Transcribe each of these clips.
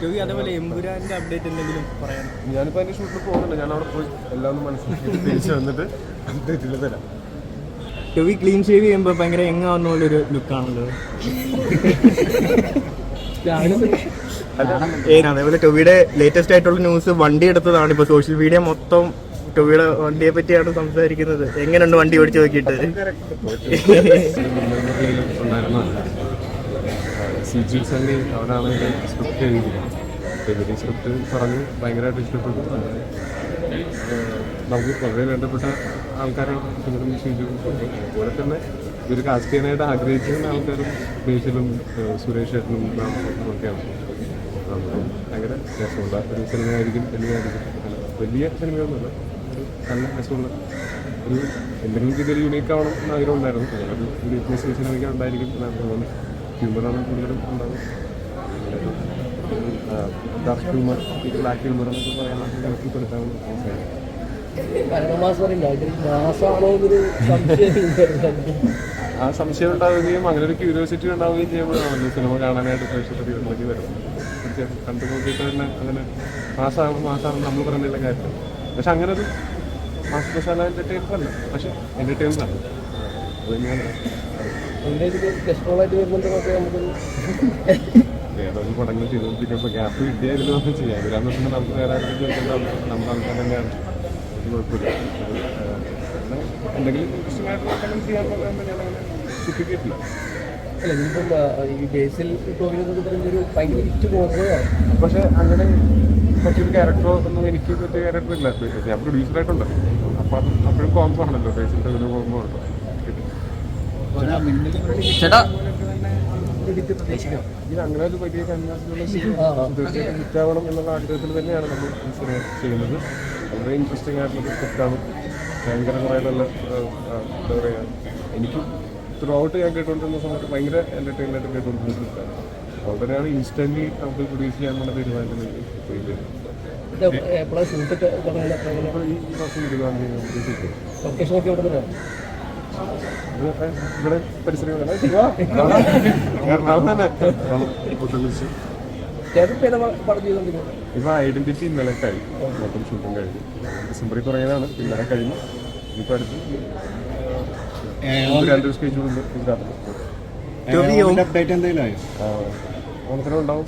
രവി അതേപോലെ എമ്പുരാന്റെ അപ്ഡേറ്റ് എന്തെങ്കിലും പറയാൻ ഞാനിപ്പോൾ അതിന്റെ ഷൂട്ടിൽ പോകുന്നുണ്ട്. ഞാൻ അവിടെ പോയി എല്ലാം ഒന്ന് മനസ്സിലാക്കി തിരിച്ചു വന്നിട്ട് അപ്ഡേറ്റിൽ തരാം. രവി ക്ലീൻ ഷേവ് ചെയ്യുമ്പോൾ ഭയങ്കര എങ്ങാവുന്നുള്ളൊരു ലുക്കാണല്ലോ അതേപോലെ ടൊവിയുടെ ലേറ്റസ്റ്റ് ആയിട്ടുള്ള ന്യൂസ് വണ്ടി എടുത്തതാണ്. ഇപ്പൊ സോഷ്യൽ മീഡിയ മൊത്തം ടൊവിയുടെ വണ്ടിയെ പറ്റിയാണ് സംസാരിക്കുന്നത്. എങ്ങനെയുണ്ട് വണ്ടി ഓടിച്ചു നോക്കിയിട്ട്? സി ജി സണ്ണി അവനാണ് ഇത് സ്ക്രിപ്റ്റ് എഴുതിയിരിക്കുന്നത് അപ്പോൾ ഇവർ സ്ക്രിപ്റ്റ് പറഞ്ഞ് ഭയങ്കരമായിട്ട് ഇഷ്ടപ്പെട്ടു. നമുക്ക് വളരെ വേണ്ടപ്പെട്ട ആൾക്കാരാണ് ഇവരും ജി അതുപോലെ തന്നെ ഇവർ കാസ്റ്റ് ചെയ്യാനായിട്ട് ആഗ്രഹിച്ചിരുന്ന ആൾക്കാരും ബേസിലും സുരേഷ് ഏട്ടനും ഒക്കെയാണ്. ഭയങ്കര രസമുള്ള ഒരു സിനിമയായിരിക്കും അങ്ങനെ വലിയ സിനിമയൊന്നുമല്ല നല്ല രസമുള്ള ഒരു എന്തെങ്കിലും രീതിയിൽ യുണീക്ക് ആവണം എന്ന് ആഗ്രഹം ഉണ്ടായിരുന്നു ഒരു യൂണീക്നെസ് സിനിമയ്ക്ക് ഉണ്ടായിരിക്കും എന്നാണ് തോന്നുന്നത്. ഹ്യൂമറാണ് കൂടുതലും ഉണ്ടാവും ഡാർക്ക് ഹ്യൂമർ ബ്ലാക്ക് ഹ്യൂമർ എന്നൊക്കെ പറയാനുള്ള എന്നൊരു സംശയം ആ സംശയം ഉണ്ടാവുകയും അങ്ങനെ ഒരു ക്യൂരിയോസിറ്റി ഉണ്ടാവുകയും ചെയ്യുമ്പോഴാണല്ലോ സിനിമ കാണാനായിട്ട് പ്രേക്ഷകർ തിയേറ്ററിലേക്ക് വരുന്നത്. കണ്ടു നോക്കിയിട്ട് തന്നെ അങ്ങനെ മാസമാണ് മാസമാണ് നമ്മൾ പറയുന്നില്ല കാര്യം പക്ഷെ അങ്ങനെ ഒരു മാസമസാല എന്റർടൈനർ അല്ല. പക്ഷെ എന്റർടൈനർ ആണ്. ചെയ്യാൻ ഈ ബേസിൽ പക്ഷെ അങ്ങനെ പറ്റിയൊരു ക്യാരക്ടറോ ഒന്നും എനിക്ക് ക്യാരക്ടർ ഇല്ല. ഞാൻ പ്രൊഡ്യൂസറായിട്ടുണ്ട് അപ്പം അത് അപ്പോഴും കോംബോ ആണല്ലോ. ബേസിൽ ഒരു കോംബോ ആണല്ലോ ചേട്ടാ. ഇത് അങ്ങനെ ഒരു വലിയ തീർച്ചയായിട്ടും ഹിറ്റാവണം എന്നുള്ള തന്നെയാണ് നമ്മൾ ചെയ്യുന്നത് വളരെ ഇൻട്രസ്റ്റിംഗ് ആയിട്ടുള്ള സ്ക്രിപ്റ്റാണ് ആ, എന്താ പറയുക എനിക്ക് ത്രൂ ഞാൻ കേട്ടുകൊണ്ടിരുന്ന സമയത്ത് ഭയങ്കര എന്റർടൈൻമെന്റ് ആയിട്ട് കേട്ടുകൊണ്ടിരുന്ന സ്ക്രിപ്റ്റാണ് അതുകൊണ്ടാണ് ഇൻസ്റ്റന്റ്ലി നമുക്ക് പ്രൊഡ്യൂസ് ചെയ്യാനുള്ള തുടങ്ങുന്നത് ഈ മാസം ഇരുപതാം തീയതി നമുക്ക് കിട്ടും ഇവിടെ പരിസരങ്ങളിൽ എറണാകുളം തന്നെ ഇപ്പം ഇപ്പൊ ഐഡന്റിറ്റി ഇന്നലെ കഴിഞ്ഞു. മൊത്തം ഷൂട്ടും കഴിഞ്ഞു. ഡിസംബറിൽ തുടങ്ങിയതാണ് ഇന്നലെ കഴിഞ്ഞു. ഇനിയിപ്പോൾ അടുത്ത് രണ്ട് ദിവസം കഴിച്ചുകൊണ്ട് ഗുജറാത്തിൽ അപ്ഡേറ്റ് എന്തെങ്കിലും ഓണത്തിനും ഉണ്ടാവും.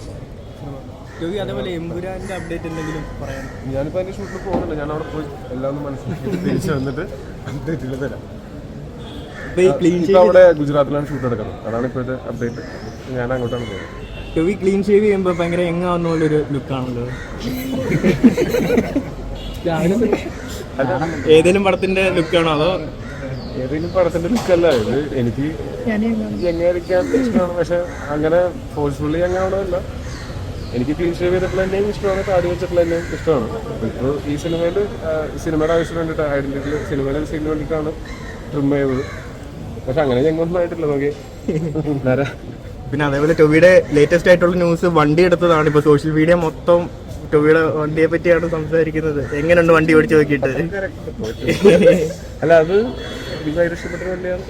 അതേപോലെ എമ്പുരാന്റെ അപ്ഡേറ്റ് എന്തെങ്കിലും പറയാൻ ഞാനിപ്പോൾ അതിന്റെ ഷൂട്ടിൽ പോകുന്നുണ്ട് ഞാൻ അവിടെ പോയി എല്ലാം ഒന്ന് മനസ്സിലാക്കി. തിരിച്ചു വന്നിട്ട് അപ്ഡേറ്റിൽ തരാം. ഇപ്പൊ അവിടെ ഗുജറാത്തിലാണ് ഷൂട്ട് എടുക്കുന്നത് അതാണ് ഇപ്പോഴത്തെ അപ്ഡേറ്റ് ഞാൻ അങ്ങോട്ടാണ് പോകുന്നത് രവി ക്ലീൻ ഷേവ് ചെയ്യുമ്പോൾ ഭയങ്കര എങ്ങാവുന്നുള്ളൊരു ലുക്കാണല്ലോ ഏതെങ്കിലും പടത്തിന്റെ ലുക്കാണോ അതോ? ഏതെങ്കിലും പടത്തിന്റെ ലുക്കല്ല ഇത് എനിക്ക് എങ്ങനെയിരിക്കാൻ ഇഷ്ടമാണ്. പക്ഷെ അങ്ങനെ ഫോഴ്സ്ഫുള്ളി എങ്ങനെയാണല്ല എനിക്ക് ക്ലീൻ ഷേവ് ചെയ്തിട്ടുള്ള തന്നെയും ഇഷ്ടമാണ്. താടി വെച്ചിട്ടുള്ള ഇഷ്ടമാണ്. ഇപ്പോൾ ഈ സിനിമയിൽ സിനിമയുടെ ആവശ്യം വേണ്ടിയിട്ട് ഐഡന്റിറ്റിയിൽ സിനിമയുടെ സീനിന് വേണ്ടിയിട്ടാണ് ട്രിം ചെയ്തത്. പക്ഷെ അങ്ങനെ ഞങ്ങളൊന്നും ആയിട്ടില്ല നോക്കി പിന്നെ അതേപോലെ ടൊവിയുടെ ലേറ്റസ്റ്റ് ആയിട്ടുള്ള ന്യൂസ് വണ്ടി എടുത്തതാണ്. ഇപ്പൊ സോഷ്യൽ മീഡിയ മൊത്തം ടൊവിയുടെ വണ്ടിയെ പറ്റിയാണ് സംസാരിക്കുന്നത്. എങ്ങനെയുണ്ട് വണ്ടി ഓടിച്ചു നോക്കിയിട്ട്? അല്ല അത് ഇഷ്ടപ്പെട്ട വണ്ടിയാണ്.